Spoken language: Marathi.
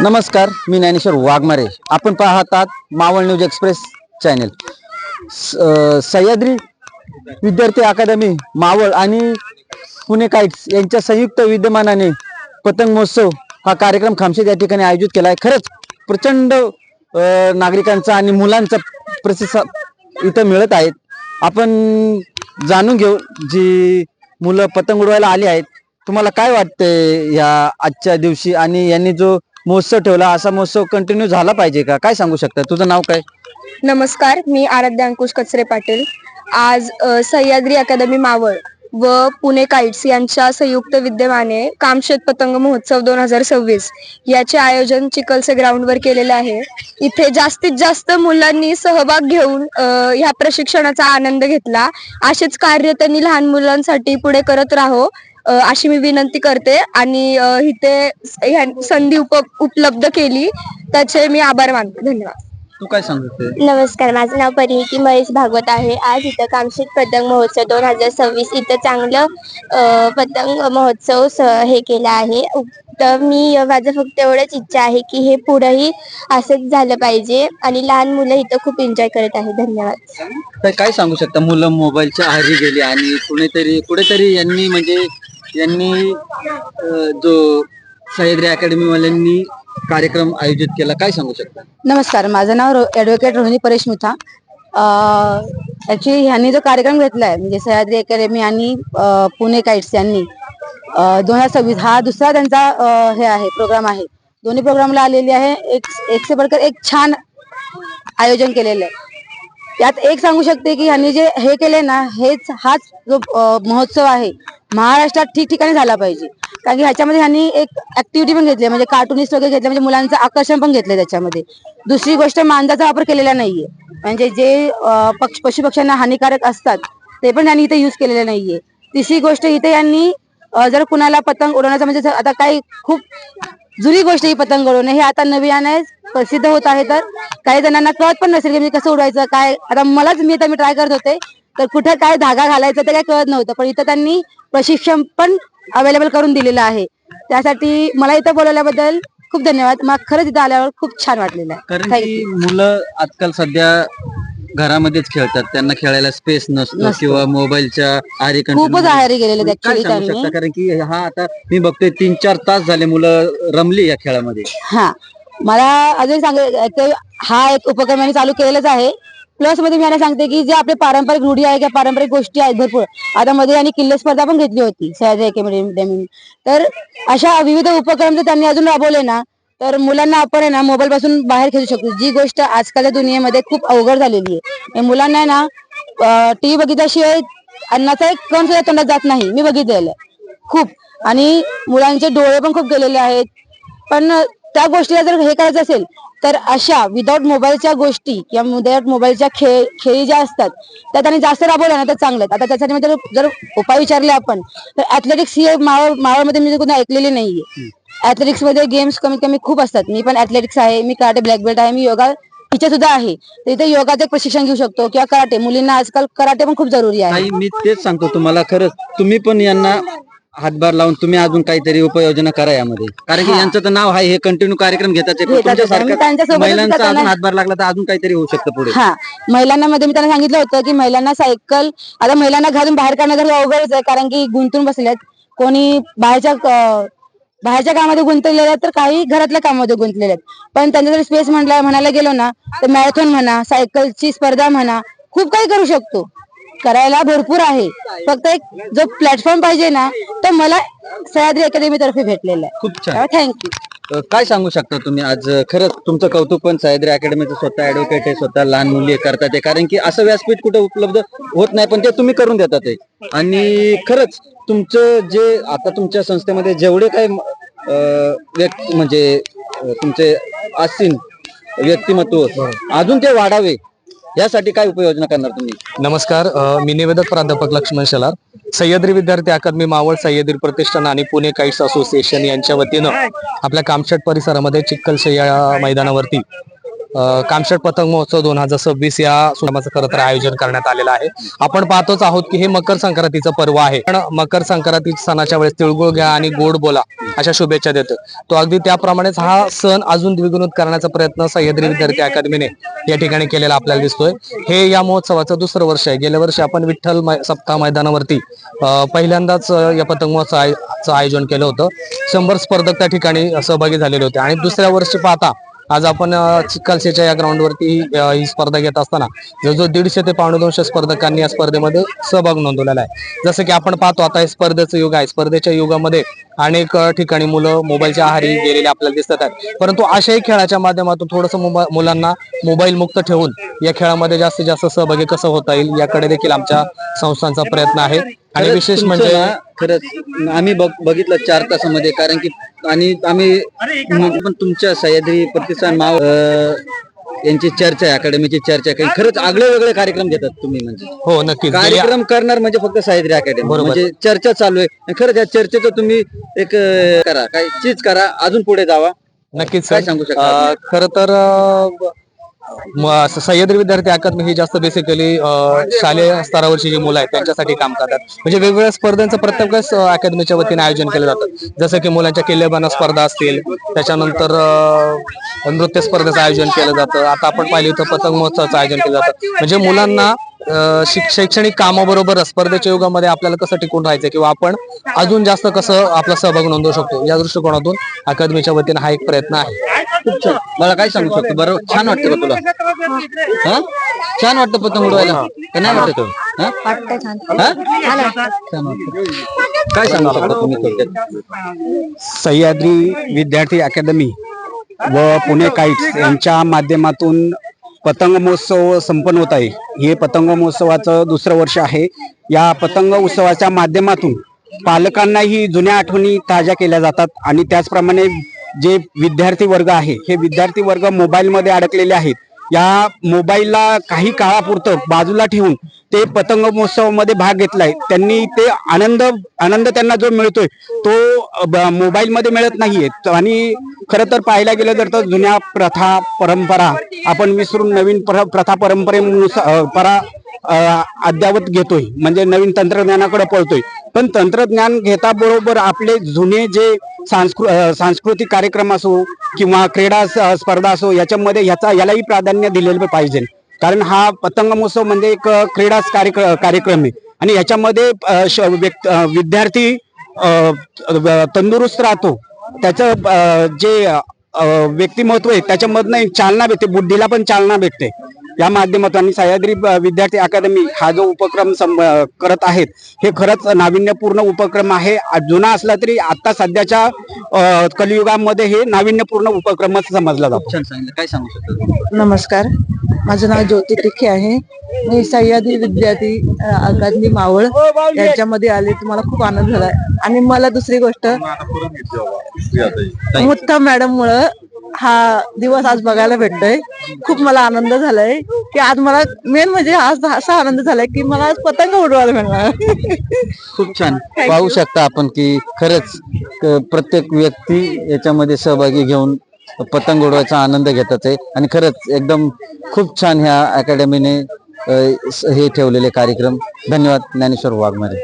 नमस्कार मी ज्ञानेश्वर वाघमारे. आपण पाहत आहात मावळ न्यूज एक्सप्रेस चॅनेल. स- सह्याद्री विद्यार्थी अकादमी मावळ आणि पुणे काइट्स यांच्या संयुक्त विद्यमानाने पतंग महोत्सव हा कार्यक्रम खामशेत या ठिकाणी आयोजित केला आहे. खरंच प्रचंड नागरिकांचा आणि मुलांचा प्रतिसाद इथं मिळत आहेत. आपण जाणून घेऊ जी मुलं पतंग उडवायला आली आहेत तुम्हाला काय वाटतंय या आजच्या दिवशी? आणि यांनी जो महोत्सव ठेवला असा महोत्सव कंटिन्यू झाला पाहिजे का? काय सांगू शकता? तुझं नाव काय? नमस्कार मी आराध्या अंकुश कचरे पाटील. आज अ, सह्याद्री अकादमी मावळ व पुणे काईट्स यांच्या संयुक्त विद्यमाने कामशेत पतंग महोत्सव दोन हजार सव्वीस याचे आयोजन चिखलसे ग्राउंडवर केलेले आहे. इथे जास्तीत जास्त मुलांनी सहभाग घेऊन अ, ह्या प्रशिक्षणाचा आनंद घेतला. असेच कार्य त्यांनी लहान मुलांसाठी पुढे करत राहो. अशी मी विनंती करते आणि इथे संधी उप उपलब्ध केली त्याचे मी आभार मानते. धन्यवाद. तू काय सांगते नमस्कार माझं नाव परिणिती महेश भागवत आहे. आज इथं कामशेत पतंग महोत्सव दोन हजार सव्वीस इथं चांगलं पतंग महोत्सव हे केला आहे. तर मी माझं फक्त एवढंच इच्छा आहे की हे पुढेही असंच झालं पाहिजे आणि लहान मुलं इथं खूप एन्जॉय करत आहे धन्यवाद. काय काय सांगू शकता? मुलं मोबाईलच्या आहारी गेली आणि कुणीतरी कुठेतरी यांनी म्हणजे यांनी जो सह्याद्री अकॅडमी वाल्यांनी कार्यक्रम आयोजित केला काय सांगू शकता? नमस्कार माझं नाव ॲडव्होकेट रोहिणी परेश मिथा. ॲक्च्युली ह्यांनी जो कार्यक्रम घेतला आहे म्हणजे सह्याद्री अकॅडमी आणि पुणे काइट्स यांनी दोन हजार सव्वीस हा दुसरा त्यांचा हे आहे प्रोग्राम आहे. दोन्ही प्रोग्रामला आलेली आहे एक एक से एक छान आयोजन केलेलं आहे. त्यात एक सांगू शकते की ह्यांनी जे हे केले ना हेच हाच जो महोत्सव आहे महाराष्ट्रात ठिकठिकाणी झाला पाहिजे. कारण की ह्याच्यामध्ये ह्यांनी एक ऍक्टिव्हिटी पण घेतली आहे, म्हणजे कार्टुनिस्ट वगैरे घेतले म्हणजे मुलांचं आकर्षण पण घेतलंय त्याच्यामध्ये. दुसरी गोष्ट मांजाचा वापर केलेला नाहीये. म्हणजे जे पक्ष पशु पक्ष्यांना हानिकारक असतात ते पण त्यांनी इथे युज केलेले नाहीये. तिसरी गोष्ट इथे यांनी जर कुणाला पतंग उडवण्याचा म्हणजे आता काही खूप जुनी गोष्ट ही पतंग उडवणे. हे आता नव्याने प्रसिद्ध होत आहे तर काही जणांना कळत पण नसेल की म्हणजे कसं उडवायचं काय. आता मलाच मी आता मी ट्राय करत होते. तर कुठे काय धागा घालायचा ते काय कळत नव्हतं. पण इथं त्यांनी प्रशिक्षण पण अवेलेबल करून दिलेलं आहे. त्यासाठी मला इथं बोलवल्याबद्दल खूप धन्यवाद. मग खरंच इथं आल्यावर खूप छान वाटलेलं आहे. कारण Thank की मुलं आजकाल सध्या घरामध्येच खेळतात. त्यांना खेळायला स्पेस नसतो नसतो. किंवा मोबाईलच्या आहारी खूपच आहारी गेलेले आहेत त्यांनी. कारण की हा आता मी बघतोय तीन चार तास झाले मुलं रमली या खेळामध्ये. हा. मला अजून सांग हा एक उपक्रम यांनी चालू केलेलाच आहे. प्लसमध्ये मी यांना सांगते की जे आपले पारंपरिक रूढी आहे किंवा पारंपरिक गोष्टी आहेत भरपूर. आता मध्ये यांनी किल्ले स्पर्धा पण घेतली होती सह्याद्री अकॅडमी तर अशा विविध उपक्रम जर त्यांनी अजून राबवले ना तर मुलांना आपण आहे ना मोबाईल पासून बाहेर खेळू शकतो. जी गोष्ट आजकालच्या दुनियेमध्ये खूप अवघड झालेली आहे. मुलांना ना टीव्ही बघितल्याशिवाय अन्नाचा एक कण सुद्धा तोंडात जात नाही. मी बघितलेलं खूप. आणि मुलांचे डोळे पण खूप गेलेले आहेत. पण त्या गोष्टीला जर हे करायचं असेल तर अशा विदाऊट मोबाईलच्या गोष्टी किंवा विदाऊट मोबाईलच्या खेळ खेळी ज्या असतात त्या त्यांनी जास्त राबवल्या ना तर चांगलं आता त्यासाठी जर जर उपाय विचारले आपण तर ऍथलेटिक्स ही मावळ मावळमध्ये मी कोणी ऐकलेली नाहीये. ऍथलेटिक्समध्ये गेम्स कमीत कमी खूप असतात. मी पण ऍथलेटिक्स आहे मी कराटे ब्लॅक बेल्ट आहे मी योगा टीचर सुद्धा आहे. तर इथे योगाचं एक प्रशिक्षण घेऊ शकतो किंवा कराटे मुलींना आजकाल कराटे पण खूप जरुरी आहे. मी तेच सांगतो तुम्हाला. खरंच तुम्ही पण यांना हातभार लावून तुम्ही अजून काहीतरी उपाययोजना करा यामध्ये. कारण की यांचं तर नाव आहे हे कंटिन्यू कार्यक्रम घेतात ते. पण घेतात. तुमच्यासारखं आम्ही त्यांच्यासोबतच महिलांचा अजून हातभार लागला तर अजून काहीतरी होऊ शकतं पुढे. हा. महिलांना मध्ये मी त्यांना सांगितलं होतं की महिलांना सायकल आता महिलांना घालून बाहेर काढणं जर अवघडच आहे कारण की गुंतून बसल्यात कोणी बाहेरच्या अं, बाहेरच्या कामामध्ये गुंतलेले आहेत तर काही घरातल्या कामामध्ये गुंतलेले आहेत. पण त्यांचा जर स्पेस म्हटलं म्हणायला गेलो ना तर मॅरेथॉन म्हणा सायकलची स्पर्धा म्हणा खूप काही करू शकतो. करायला भरपूर आहे. फक्त एक जो प्लॅटफॉर्म पाहिजे ना तर मला सह्याद्री अकॅडमी तर्फे भेटलेला आहे. खूप छान. थँक्यू अ, काय सांगू शकता तुम्ही आज? अ, खरंच तुमचं कौतुक पण सह्याद्री अकॅडमीचं स्वतः ऍडव्होकेट आहे स्वतः लहान मुली करतात आहे कारण की असं व्यासपीठ कुठे उपलब्ध होत नाही पण ते तुम्ही करून देतात आहे आणि खरंच तुमचं जे आता तुमच्या संस्थेमध्ये जेवढे काही व्यक्ती म्हणजे तुमचे असतील व्यक्तिमत्व अजून ते वाढावे यासाठी काय उपाययोजना करणार तुम्ही? नमस्कार मी निवेदक प्राध्यापक लक्ष्मण शेलार. सह्याद्री विद्यार्थी अकादमी मावळ सह्याद्री प्रतिष्ठान आणि पुणे काईट्स असोसिएशन यांच्या वतीनं आपल्या कामशेट परिसरामध्ये चिक्कलशे या मैदानावरती कामशेट पतंग महोत्सव दोन हजार सव्वीस या सुनामाचं खरं तर आयोजन करण्यात आलेलं आहे. आपण पाहतोच आहोत की हे मकर संक्रांतीचं पर्व आहे. पण मकर संक्रांती सणाच्या वेळेस तिळगुळ घ्या आणि गोड बोला अशा शुभेच्छा देतो तो अगदी त्याप्रमाणेच हा सण अजून द्विगुणित करण्याचा प्रयत्न सह्याद्री विद्यार्थी अकादमीने या ठिकाणी केलेला आपल्याला दिसतोय. हे या महोत्सवाचं दुसरं वर्ष आहे. गेल्या वर्षी आपण विठ्ठल मै- सप्ताह मैदानावरती पहिल्यांदाच या पतंग महोत्सवाचं आय- आयोजन केलं होतं. शंभर स्पर्धक त्या ठिकाणी सहभागी झालेले होते. आणि दुसऱ्या वर्षी पाहता आज आपण अ, या ग्राउंडवरती ही स्पर्धा घेत असताना जवळजवळ दीडशे ते पावणे दोनशे स्पर्धकांनी या स्पर्धेमध्ये सहभाग नोंदवलेला आहे. जसं की आपण पाहतो आता हे स्पर्धेचं युग आहे. स्पर्धेच्या युगामध्ये अनेक ठिकाणी मुलं मोबाईलच्या आहारी गेलेले आपल्याला दिसत आहेत. परंतु अशाही खेळाच्या माध्यमातून थोडंसं मुलांना मोबाईल मुक्त ठेवून या खेळामध्ये जास्तीत जास्त सहभागी कसं होता येईल याकडे देखील आमच्या संस्थांचा प्रयत्न आहे. आणि खरंच विशेष तुमचं म्हणजे ना, खरंच आम्ही बघ- बघितलं चार तासामध्ये कारण की आणि आम्ही म- पण तुमच्या सह्याद्री प्रतिष्ठान माव अं, यांची चर्चा आहे अकॅडमीची चर्चा आहे. खरंच आगळे वेगळे कार्यक्रम घेतात तुम्ही म्हणजे. हो नक्कीच. गेल्या- कार्यक्रम करणार म्हणजे फक्त सह्याद्री अकॅडमी. बरोबर. म्हणजे चर्चा चालू आहे. आणि खरंच या चर्चेचं तुम्ही एक अं, करा. काय चीज करा. अजून पुढे जावा. नक्कीच काय सांगू शकता खरं तर अं, सह्याद्री विद्यार्थी अकादमी ही जास्त बेसिकली शालेय स्तरावरची जी मुलं आहेत त्यांच्यासाठी काम करतात. म्हणजे वेगवेगळ्या स्पर्धांचं प्रत्येकच अकादमीच्या वतीने आयोजन केलं जातं. जसं की मुलांच्या किल्लेबाना स्पर्धा असतील त्याच्यानंतर नृत्य स्पर्धेचं आयोजन केलं जातं. आता आपण पाहिलं तर पतंग महोत्सवाचं आयोजन केलं जातं. म्हणजे मुलांना शैक्षणिक कामाबरोबर स्पर्धेच्या युगामध्ये आपल्याला कसं टिकून राहायचं किंवा आपण अजून जास्त कसं आपला सहभाग नोंदवू शकतो? या दृष्टिकोनातून अकादमीच्या वतीने हा एक प्रयत्न आहे. खूप छान मला काय सांगू शकतो? बरं छान वाटतं का तुला? हा? छान वाटतं पतंग उडवायला? का नाही वाटत हा? हा? छान वाटतं. काय सांगू शकता तुम्ही थोडक्यात सह्याद्री विद्यार्थी अकादमी व पुणे काईट्स यांच्या माध्यमातून पतंग महोत्सव संपन्न होत आहे. हे पतंग महोत्सवाचं दुसरं वर्ष आहे. या पतंग उत्सवाच्या माध्यमातून पालकांनाही जुन्या आठवणी ताज्या केल्या जातात आणि त्याचप्रमाणे जे विद्यार्थी वर्ग आहे हे विद्यार्थी वर्ग मोबाईलमध्ये अडकलेले आहेत. या मोबाईलला काही काळापुरतं बाजूला ठेवून ते पतंग महोत्सवामध्ये भाग घेतलाय. त्यांनी ते आनंद आनंद त्यांना जो मिळतोय तो मोबाईलमध्ये मिळत नाहीये. आणि खरं तर पाहायला गेलं तर तर जुन्या प्रथा परंपरा आपण विसरून नवीन प्रथा परंपरेनुसार परा अद्यावत घेतोय. म्हणजे नवीन तंत्रज्ञानाकडे पळतोय. पण तंत्रज्ञान घेता बरोबर आपले जुने जे सांस्कृ सांस्कृतिक कार्यक्रम असो किंवा क्रीडा स्पर्धा असो याच्यामध्ये ह्याचा यालाही प्राधान्य दिलेलं पाहिजे. कारण हा पतंग महोत्सव म्हणजे एक क्रीडा कार्यक्र- कार्यक्रम आहे. आणि याच्यामध्ये विद्यार्थी तंदुरुस्त राहतो. त्याचं जे व्यक्तिमत्व आहे त्याच्यामधनं एक चालना भेटते. बुद्धीला पण चालना भेटते. या माध्यमातून आणि सह्याद्री विद्यार्थी अकादमी हा जो उपक्रम करत आहेत हे खरंच नाविन्यपूर्ण उपक्रम आहे. जुना असला तरी आता सध्याच्या कलियुगामध्ये हे नाविन्यपूर्ण उपक्रमच समजला जातो. काय सांगू शकता? नमस्कार. माझं नाव ज्योती टिखे आहे. मी सह्याद्री विद्यार्थी अकादमी मावळ यांच्यामध्ये आले. तर मला खूप आनंद झालाय आणि मला दुसरी गोष्ट मुत्ता मॅडम मुळे हा दिवस आज बघायला भेटतोय. खूप मला आनंद झालाय की आज मला मेन म्हणजे आज असा आनंद झालाय की मला आज पतंग उडवायला मिळणार. खूप छान. पाहू शकता आपण की खरंच प्रत्येक व्यक्ती याच्यामध्ये सहभागी घेऊन पतंग उडवायचा आनंद घेतात आहे. आणि खरंच एकदम खूप छान ह्या अकॅडमीने अ, स- हे ठेवलेले कार्यक्रम. धन्यवाद ज्ञानेश्वर वाघमारे.